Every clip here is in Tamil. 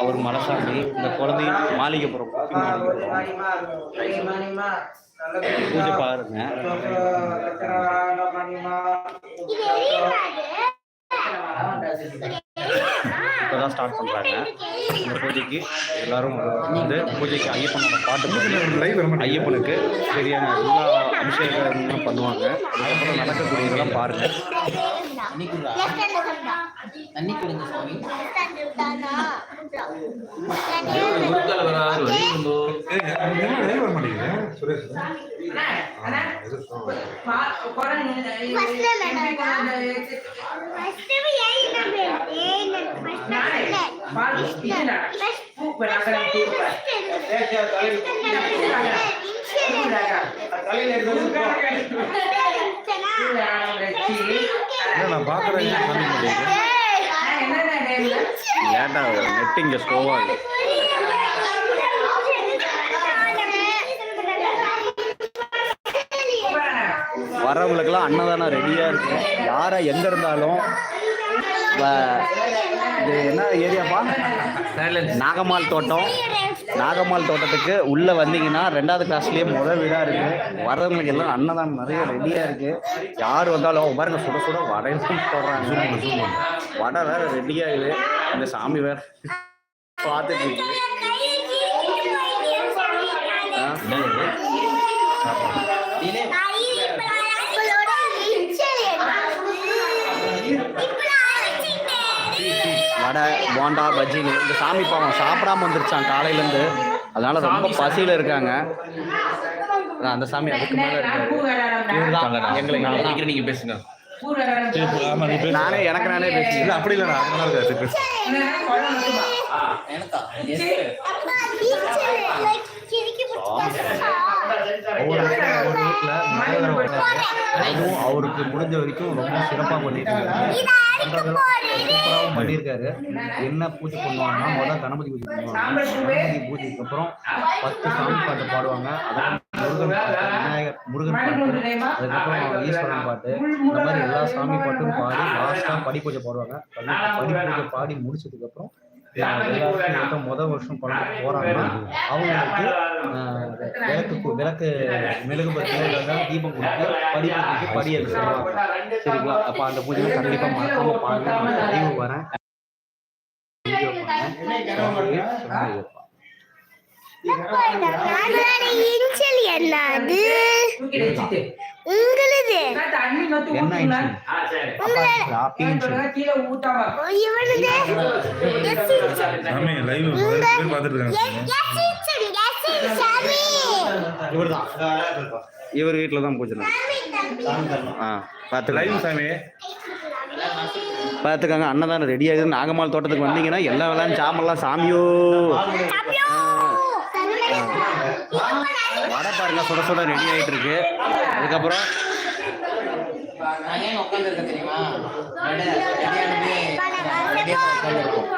அவர் மலசாமி இந்த குழந்தையும் குட்டி மாளிகைப்புறம் பூஜை பாருங்க. இப்போதான் ஸ்டார்ட் பண்றாங்க. இந்த பூஜைக்கு எல்லாரும் வந்து பூஜைக்கு ஐயப்பனோட பாட்டு பாடி ஐயப்பனுக்கு சரியான எல்லா அபிஷேகங்களும் பண்ணுவாங்க. அதுக்கப்புறம் நடக்கக்கூடியதெல்லாம் பாருங்க. தண்ணி குடிங்க சாமி. நான் பாக்குறேன் லேட்டாக நெட் இங்கே ஸ்லோவாக இருக்கு? வரவங்களுக்கெல்லாம் அன்னதானம் ரெடியாக இருக்கும் யாரை எங்கே இருந்தாலும் இது என்ன ஏரியாப்பா நாகம்மாள் தோட்டம். நாகம்மாள் தோட்டத்துக்கு உள்ளே வந்தீங்கன்னா ரெண்டாவது கிளாஸ்லேயே முதல் வீடாக இருக்குது வரவங்களுக்கு எல்லாம் அன்னதானம் நிறைய ரெடியாக இருக்குது யார் வந்தாலும் பாருங்க சுட சுட வடையும் போடுறாங்க வடை வேற ரெடியாகுது இந்த சாமி வேற பார்த்துட்டு இருக்கு. வடை போண்டா பஜ்ஜின்னு இந்த சாமி பாவம் சாப்பிடாம வந்துருச்சான் காலையிலேருந்து. அதனால ரொம்ப பசியில் இருக்காங்க. அந்த சாமி அதுக்கு மேலே இருக்காரு. இவர்தான். எங்களை நான் இவர்தான். நினைக்கிறேன் நீங்க பேசுங்க. நானே எனக்கு நானே பேசி இல்ல அப்படி இல்ல எனக்கா ஒவ்வொரு ஒவ்வொரு வீட்டில் அதுவும் அவருக்கு முடிஞ்ச வரைக்கும் ரொம்ப சிறப்பாக பண்ணிட்டு இருக்காரு. பண்ணியிருக்காரு. என்ன பூஜை பண்ணுவாங்கன்னா முதல்ல கணபதி பூஜை பண்ணுவாங்க. கணபதி பூஜைக்கு அப்புறம் பத்து சாமி பாட்டு பாடுவாங்க. முருகன் பாட்டு விநாயகர் முருகன் பாட்டு அதுக்கப்புறம் ஈஸ்வரன் பாட்டு இந்த மாதிரி எல்லா சாமி பாட்டும் பாடி லாஸ்ட்டாக படி பூஜை பாடுவாங்க. படி பூஜை பாடி முடிச்சதுக்கப்புறம் எல்லாருக்கும் மொத்தம் முதல் வருஷம் குழந்தை போறாங்கன்னா அவங்களுக்கு விளக்கு விளக்கு மெழுகு பத்தி தீபம் கொடுத்து படி பூஜைக்கு படி சொல்லுவாங்க சரிங்களா அப்ப அந்த பூஜையை கண்டிப்பா மறக்காம பாருங்க லைவ் வரேன் என்னது உங்களுது என்ன சாமி லைவ் பேர் பார்த்துட்டு இருக்காங்க எஸ் இன்சல் எஸ் இன்சல் சாமி. இவர்தான். இவர் வீட்டில் தான் பூஜை. ஆ பார்த்து லைவ் சாமி. பார்த்துக்கங்க அன்னதானம் ரெடி ஆகுது. நாகம்மாள் தோட்டத்துக்கு வந்தீங்கன்னா எல்லா விளையாடும் சாமெல்லாம் சாமியோ. வடை பாருங்க சுட சுட ரெடி ஆகிட்டு இருக்கு. அதுக்கப்புறம்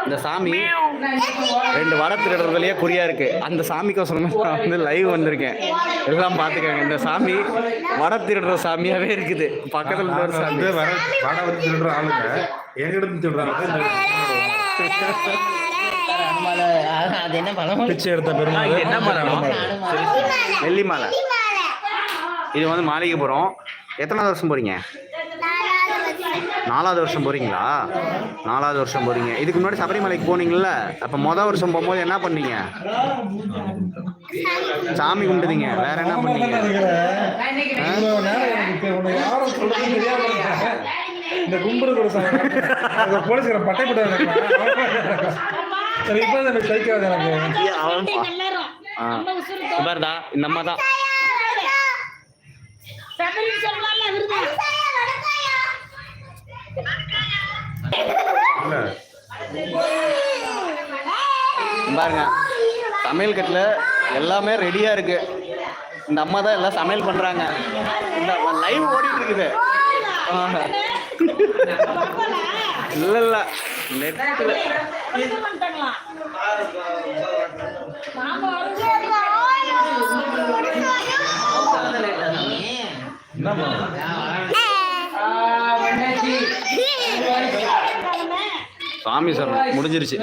இந்த சாமி ரெண்டு வடை திருடுறதுலயே குறியா இருக்கு. அந்த சாமிக்கோசரம் நான் வந்து லைவ் வந்திருக்கேன். எல்லாம் பார்த்துக்கங்க. இந்த சாமி வடை திருடுற சாமியாவே இருக்குது. பக்கத்துல ஒரு சாமி. வந்து வர வட திருடுற ஆளுங்க. எங்கிட்ட இருந்து திருடுறாங்க. அது என்ன? பிச்சை எடுத்த பெருமாள். என்ன மரம்? வெள்ளி மாலை. இது வந்து மாளிகைப்புறம் எத்தனாவது வருஷம் போறீங்க? நாலாவது வருஷம் போறீங்களா? நாலாவது வருஷம் போறீங்க. இதுக்கு முன்னாடி சபரிமலைக்கு போனீங்கல்ல? அப்ப மொதல் வருஷம் போகும்போது என்ன பண்ணீங்க? சாமி கும்பிட்டுதீங்க வேற என்ன பண்ணீங்க. இந்த கும்புடு கூட போலீஸ்கார பட்டை போட்டு எனக்கு இந்த அம்மா தான் பாருங்க சமையல் கட்டில் எல்லாமே ரெடியாக இருக்கு. இந்த அம்மா தான் எல்லாம் சமையல் பண்ணுறாங்க இந்த லைவ் ஓடிட்டு இருக்குது. இல்லை இல்லை. இல்ல நெட்ல என்ன சாமி சரணம். முடிஞ்சிருச்சு.